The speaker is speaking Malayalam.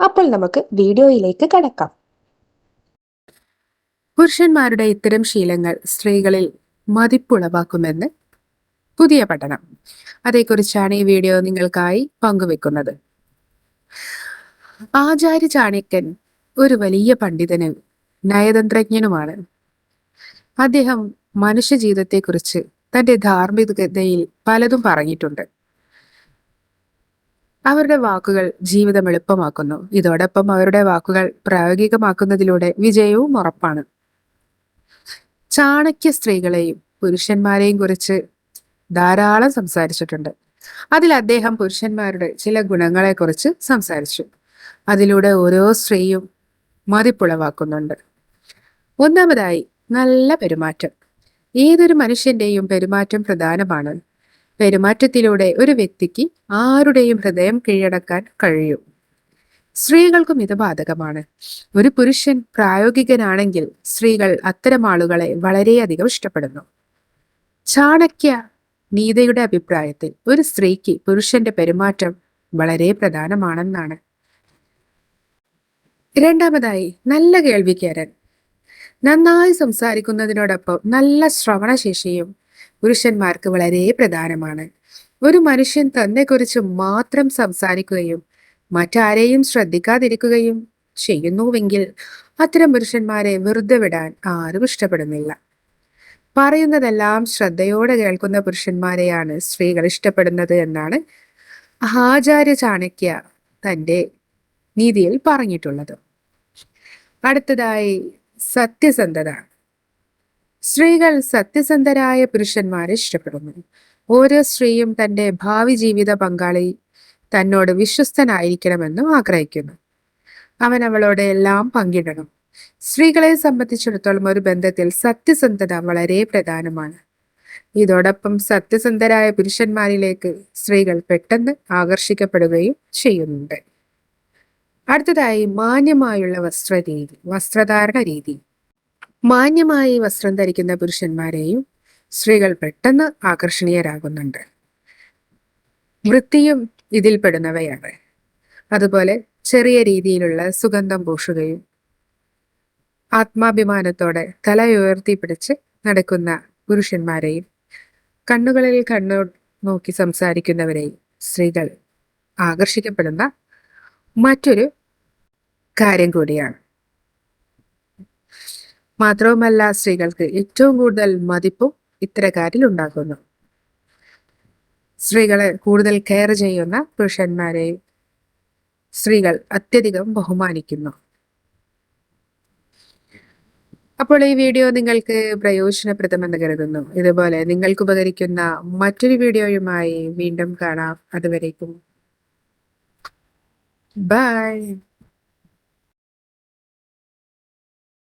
അപ്പോൾ നമുക്ക് വീഡിയോയിലേക്ക് കടക്കാം. പുരുഷന്മാരുടെ ഇത്തരം ശീലങ്ങൾ സ്ത്രീകളിൽ മതിപ്പുളവാക്കുമെന്ന് പുതിയ പഠനം. അതേക്കുറിച്ചാണ് ഈ വീഡിയോ നിങ്ങൾക്കായി പങ്കുവെക്കുന്നത്. ആചാര്യ ചാണക്യൻ ഒരു വലിയ പണ്ഡിതനും നയതന്ത്രജ്ഞനുമാണ്. അദ്ദേഹം മനുഷ്യ ജീവിതത്തെക്കുറിച്ച് തന്റെ ധാർമ്മികതയിൽ പലതും പറഞ്ഞിട്ടുണ്ട്. അവരുടെ വാക്കുകൾ ജീവിതം എളുപ്പമാക്കുന്നു. ഇതോടൊപ്പം അവരുടെ വാക്കുകൾ പ്രായോഗികമാക്കുന്നതിലൂടെ വിജയവും ഉറപ്പാണ്. ചാണക്യ സ്ത്രീകളെയും പുരുഷന്മാരെയും കുറിച്ച് ധാരാളം സംസാരിച്ചിട്ടുണ്ട്. അതിൽ അദ്ദേഹം പുരുഷന്മാരുടെ ചില ഗുണങ്ങളെക്കുറിച്ച് സംസാരിച്ചു. അതിലൂടെ ഓരോ സ്ത്രീയും മതിപ്പുളവാക്കുന്നുണ്ട്. ഒന്നാമതായി നല്ല പെരുമാറ്റം. ഏതൊരു മനുഷ്യന്റെയും പെരുമാറ്റം പ്രധാനമാണ്. പെരുമാറ്റത്തിലൂടെ ഒരു വ്യക്തിക്ക് ആരുടെയും ഹൃദയം കീഴടക്കാൻ കഴിയും. സ്ത്രീകൾക്കും ഇത് ബാധകമാണ്. ഒരു പുരുഷൻ പ്രായോഗികനാണെങ്കിൽ സ്ത്രീകൾ അത്തരം ആളുകളെ വളരെയധികം ഇഷ്ടപ്പെടുന്നു. ചാണക്യ നീതയുടെ അഭിപ്രായത്തിൽ ഒരു സ്ത്രീക്ക് പുരുഷന്റെ പെരുമാറ്റം വളരെ പ്രധാനമാണെന്നാണ്. രണ്ടാമതായി നല്ല കേൾവിക്കാരൻ. നന്നായി സംസാരിക്കുന്നതിനോടൊപ്പം നല്ല ശ്രവണശേഷിയും പുരുഷന്മാർക്ക് വളരെ പ്രധാനമാണ്. ഒരു മനുഷ്യൻ തന്നെക്കുറിച്ച് മാത്രം സംസാരിക്കുകയും മറ്റാരെയും ശ്രദ്ധിക്കാതിരിക്കുകയും ചെയ്യുന്നുവെങ്കിൽ അത്തരം പുരുഷന്മാരെ വെറുതെ വിടാൻ ആരും ഇഷ്ടപ്പെടുന്നില്ല. പറയുന്നതെല്ലാം ശ്രദ്ധയോടെ കേൾക്കുന്ന പുരുഷന്മാരെയാണ് സ്ത്രീകൾ ഇഷ്ടപ്പെടുന്നത് എന്നാണ് ആചാര്യ ചാണക്യ തന്റെ നീതിയിൽ പറഞ്ഞിട്ടുള്ളത്. അടുത്തതായി സത്യസന്ധത. സ്ത്രീകൾ സത്യസന്ധരായ പുരുഷന്മാരെ ഇഷ്ടപ്പെടുന്നു. ഓരോ സ്ത്രീയും തന്റെ ഭാവി ജീവിത പങ്കാളി തന്നോട് വിശ്വസ്തനായിരിക്കണമെന്നും ആഗ്രഹിക്കുന്നു. അവൻ അവളോട് എല്ലാം പങ്കിടണം. സ്ത്രീകളെ സംബന്ധിച്ചിടത്തോളം ഒരു ബന്ധത്തിൽ സത്യസന്ധത വളരെ പ്രധാനമാണ്. ഇതോടൊപ്പം സത്യസന്ധരായ പുരുഷന്മാരിലേക്ക് സ്ത്രീകൾ പെട്ടെന്ന് ആകർഷിക്കപ്പെടുകയും ചെയ്യുന്നുണ്ട്. അടുത്തതായി മാന്യമായുള്ള വസ്ത്രരീതി വസ്ത്രധാരണ രീതി. മാന്യമായി വസ്ത്രം ധരിക്കുന്ന പുരുഷന്മാരെയും സ്ത്രീകൾ പെട്ടെന്ന് ആകർഷണീയരാകുന്നുണ്ട്. വൃത്തിയും ഇതിൽപ്പെടുന്നവയാണ്. അതുപോലെ ചെറിയ രീതിയിലുള്ള സുഗന്ധം പൂഷുകയും ആത്മാഭിമാനത്തോടെ തല ഉയർത്തി പിടിച്ച് നടക്കുന്ന പുരുഷന്മാരെയും കണ്ണുകളിൽ കണ്ണു നോക്കി സംസാരിക്കുന്നവരെയും സ്ത്രീകൾ ആകർഷിക്കപ്പെടുന്ന മറ്റൊരു കാര്യം കൂടിയാണ്. മാത്രവുമല്ല സ്ത്രീകൾക്ക് ഏറ്റവും കൂടുതൽ മതിപ്പും ഇത്തരക്കാരിൽ ഉണ്ടാക്കുന്നു സ്ത്രീകളെ കൂടുതൽ കെയർ ചെയ്യുന്ന പുരുഷന്മാരെ സ്ത്രീകൾ അത്യധികം ബഹുമാനിക്കുന്നു. അപ്പോൾ ഈ വീഡിയോ നിങ്ങൾക്ക് പ്രയോജനപ്രദമെന്ന് കരുതുന്നു. ഇതുപോലെ നിങ്ങൾക്ക് ഉപകരിക്കുന്ന മറ്റൊരു വീഡിയോയുമായി വീണ്ടും കാണാം. അതുവരേക്കും. ബൈ